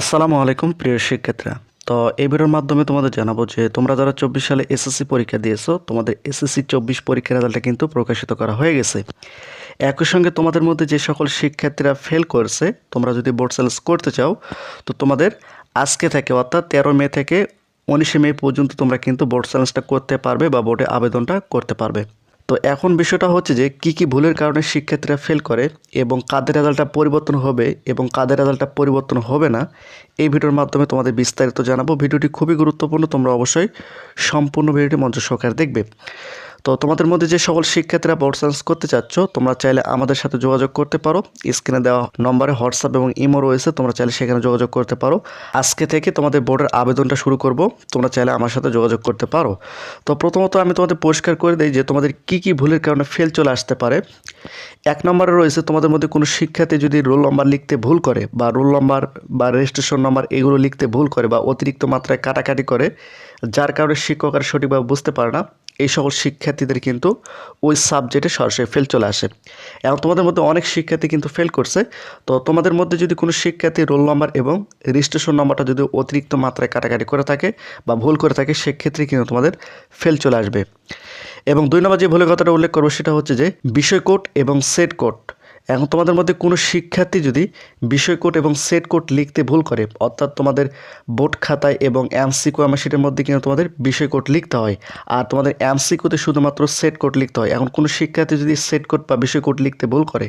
আসসালামু আলাইকুম, প্রিয় শিক্ষার্থীরা। তো এই ভিডিওর মাধ্যমে তোমাদের জানাব যে তোমরা যারা চব্বিশ সালে এসএসসি পরীক্ষা দিয়েছ, তোমাদের এসএসসি চব্বিশ পরীক্ষার রেজাল্টটা কিন্তু প্রকাশিত করা হয়ে গেছে। একই সঙ্গে তোমাদের মধ্যে যে সকল শিক্ষার্থীরা ফেল করেছে, তোমরা যদি বোর্ড সেলেস করতে চাও, তো তোমাদের আজকে থেকে অর্থাৎ তেরো মে থেকে উনিশে মে পর্যন্ত তোমরা কিন্তু বোর্ড সেলেন্সটা করতে পারবে বা বোর্ডে আবেদনটা করতে পারবে। তো এখন বিষয়টা হচ্ছে যে কি কি ভুলের কারণে শিক্ষার্থীরা ফেল করে এবং কাদের রেজাল্টটা পরিবর্তন হবে এবং কাদের রেজাল্টটা পরিবর্তন হবে না, এই ভিডিওর মাধ্যমে তোমাদের বিস্তারিত জানাব। ভিডিওটি খুবই গুরুত্বপূর্ণ, তোমরা অবশ্যই সম্পূর্ণ ভিডিওটি মঞ্চ সহকারে দেখবে। তো তোমাদের মধ্যে যে সকল শিক্ষার্থীরা বোর্ড সায়েন্স করতে চাচ্ছ, তোমরা চাইলে আমাদের সাথে যোগাযোগ করতে পারো। স্ক্রিনে দেওয়া নম্বরে হোয়াটসঅ্যাপ এবং ইমো রয়েছে, তোমরা চাইলে সেখানে যোগাযোগ করতে পারো। আজকে থেকে তোমাদের বোর্ডের আবেদনটা শুরু করব, তোমরা চাইলে আমার সাথে যোগাযোগ করতে পারো। তো প্রথমত আমি তোমাদের পরিষ্কার করে দিই যে তোমাদের কি কি ভুলের কারণে ফেল চলে আসতে পারে। এক নম্বরে রয়েছে, তোমাদের মধ্যে কোনো শিক্ষার্থী যদি রোল নম্বর লিখতে ভুল করে বা রোল নম্বর বা রেজিস্ট্রেশন নম্বর এগুলো লিখতে ভুল করে বা অতিরিক্ত মাত্রায় কাটাকাটি করে, যার কারণে শিক্ষক আর সঠিকভাবে বুঝতে পারে না এই সকল শিক্ষার্থীদের কিন্তু ওই সাবজেক্টে সরাসরি ফেল চলে আসে। এবং তোমাদের মধ্যে অনেক শিক্ষার্থী কিন্তু ফেল করছে। তো তোমাদের মধ্যে যদি কোনো শিক্ষার্থী রোল নম্বর এবং রেজিস্ট্রেশন নম্বরটা যদি অতিরিক্ত মাত্রায় কাটাকাটি করে থাকে বা ভুল করে থাকে, সেক্ষেত্রে কিন্তু তোমাদের ফেল চলে আসবে। এবং দুই নম্বর যে ভুলের কথাটা উল্লেখ করব সেটা হচ্ছে যে বিষয় কোড এবং সেট কোড এখন তোমাদের মধ্যে কোনো শিক্ষার্থী যদি বিষয় কোড এবং সেট কোড লিখতে ভুল করে, অর্থাৎ তোমাদের বোর্ড খাতায় এবং এমসিকো আমার সেটার মধ্যে কিন্তু তোমাদের বিষয় কোড লিখতে হয়, আর তোমাদের এমসিকোতে শুধুমাত্র সেট কোড লিখতে হয়, এখন কোনো শিক্ষার্থী যদি সেট কোড বা বিষয় কোড লিখতে ভুল করে,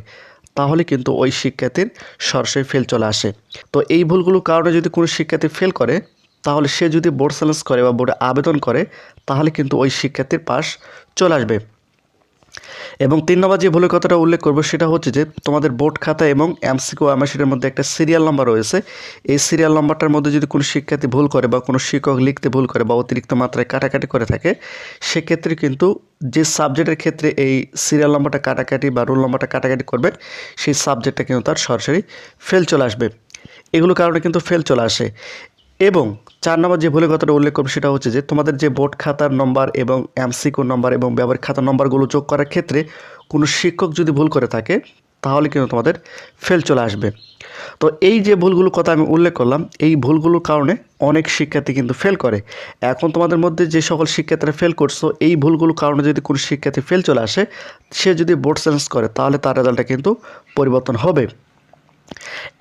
তাহলে কিন্তু ওই শিক্ষার্থীর সরাসরি ফেল চলে আসে। তো এই ভুলগুলোর কারণে যদি কোনো শিক্ষার্থী ফেল করে, তাহলে সে যদি বোর্ড চ্যালেঞ্জ করে বা বোর্ডে আবেদন করে, তাহলে কিন্তু ওই শিক্ষার্থীর পাস চলে আসবে। এবং তিন নম্বর যে ভুলের কথাটা উল্লেখ করব, সেটা হচ্ছে যে তোমাদের বোর্ড খাতা এবং এমসিকো এমএসির মধ্যে একটা সিরিয়াল নাম্বার রয়েছে। এই সিরিয়াল নাম্বারটার মধ্যে যদি কোনো শিক্ষার্থী ভুল করে বা কোনো শিক্ষক লিখতে ভুল করে বা অতিরিক্ত মাত্রায় কাটাকাটি করে থাকে, সেক্ষেত্রে কিন্তু যে সাবজেক্টের ক্ষেত্রে এই সিরিয়াল নাম্বারটা কাটাকাটি বা রোল নাম্বারটা কাটাকাটি করবে, সেই সাবজেক্টটা কিন্তু তার সরাসরি ফেল চলে আসবে। এগুলো কারণে কিন্তু ফেল চলে আসে। এবং চার নম্বর যে ভুলের কথাটা উল্লেখ করব সেটা হচ্ছে যে তোমাদের যে বোর্ড খাতার নম্বর এবং এমসিকো নম্বর এবং ব্যবহারিক খাতার নম্বরগুলো যোগ করার ক্ষেত্রে কোনো শিক্ষক যদি ভুল করে থাকে, তাহলে কিন্তু তোমাদের ফেল চলে আসবে। তো এই যে ভুলগুলোর কথা আমি উল্লেখ করলাম, এই ভুলগুলোর কারণে অনেক শিক্ষার্থী কিন্তু ফেল করে। এখন তোমাদের মধ্যে যে সকল শিক্ষার্থীরা ফেল করছ, এই ভুলগুলোর কারণে যদি কোনো শিক্ষার্থী ফেল চলে আসে, সে যদি বোর্ড চেঞ্জ করে, তাহলে তার রেজাল্টটা কিন্তু পরিবর্তন হবে।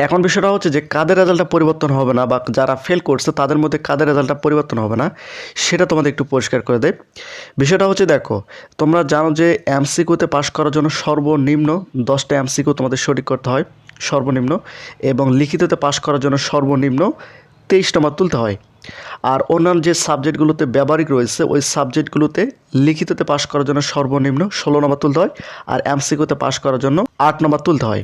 এখন বিষয়টা হচ্ছে যে কাদের রেজাল্টটা পরিবর্তন হবে না বা যারা ফেল করছে, তাদের মধ্যে কাদের রেজাল্টটা পরিবর্তন হবে না, সেটা তোমাদের একটু পরিষ্কার করে দেয় বিষয়টা হচ্ছে দেখো, তোমরা জানো যে এমসিকিউতে পাশ করার জন্য সর্বনিম্ন দশটা এমসিকিউ তোমাদের সঠিক করতে হয়, সর্বনিম্ন, এবং লিখিততে পাশ করার জন্য সর্বনিম্ন তেইশ নম্বর তুলতে হয়। আর অন্যান্য যে সাবজেক্টগুলোতে ব্যবহারিক রয়েছে, ওই সাবজেক্টগুলোতে লিখিততে পাশ করার জন্য সর্বনিম্ন ষোলো নম্বর তুলতে হয়, আর এমসিকিউতে পাশ করার জন্য আট নম্বর তুলতে হয়।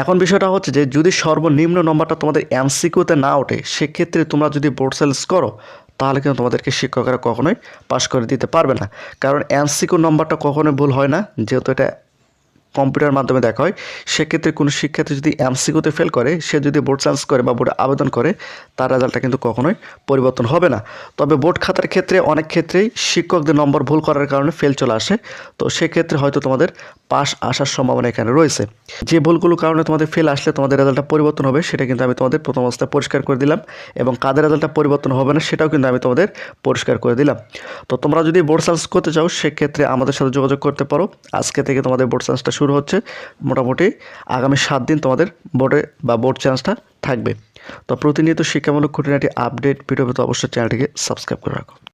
এখন বিষয়টা হচ্ছে যে, যদি সর্বনিম্ন নম্বরটা তোমাদের এমসিকিউতে না ওঠে, সেক্ষেত্রে তোমরা যদি বোর্ড সেলস করো, তাহলে কিন্তু তোমাদেরকে শিক্ষকরা কখনোই পাশ করে দিতে পারবে না। কারণ এমসিকিউ নম্বরটা কখনোই ভুল হয় না, যেহেতু এটা কম্পিউটার মাধ্যমে দেখা হয়, সেক্ষেত্রে কোনো শিক্ষার্থী যদি এমসিকিউতে ফেল করে, সে যদি বোর্ড চান্স করে বা বোর্ডে আবেদন করে, তার রেজাল্টটা কিন্তু কখনোই পরিবর্তন হবে না। তবে বোর্ড খাতার ক্ষেত্রে অনেক ক্ষেত্রেই শিক্ষকদের নম্বর ভুল করার কারণে ফেল চলে আসে। তো সেক্ষেত্রে হয়তো তোমাদের পাস আসার সম্ভাবনা এখানে রয়েছে। যে ভুলগুলোর কারণে তোমাদের ফেল আসলে তোমাদের রেজাল্টটা পরিবর্তন হবে, সেটা কিন্তু আমি তোমাদের প্রথম অবস্থায় পরিষ্কার করে দিলাম এবং কাদের রেজাল্টটা পরিবর্তন হবে না, সেটাও কিন্তু আমি তোমাদের পরিষ্কার করে দিলাম। তো তোমরা যদি বোর্ড সায়েন্স করতে চাও, সেক্ষেত্রে আমাদের সাথে যোগাযোগ করতে পারো। আজকে থেকে তোমাদের বোর্ড সায়েন্সটা শুরু হচ্ছে মোটামুটি আগামী সাত দিন তোমাদের বোর্ডে বা বোর্ড চান্সটা থাকবে। তো প্রতিনিয়ত শিক্ষামূলক খুঁটিনাটি আপডেট ভিডিও পেতে অবশ্যই চ্যানেলটিকে সাবস্ক্রাইব করে রাখো।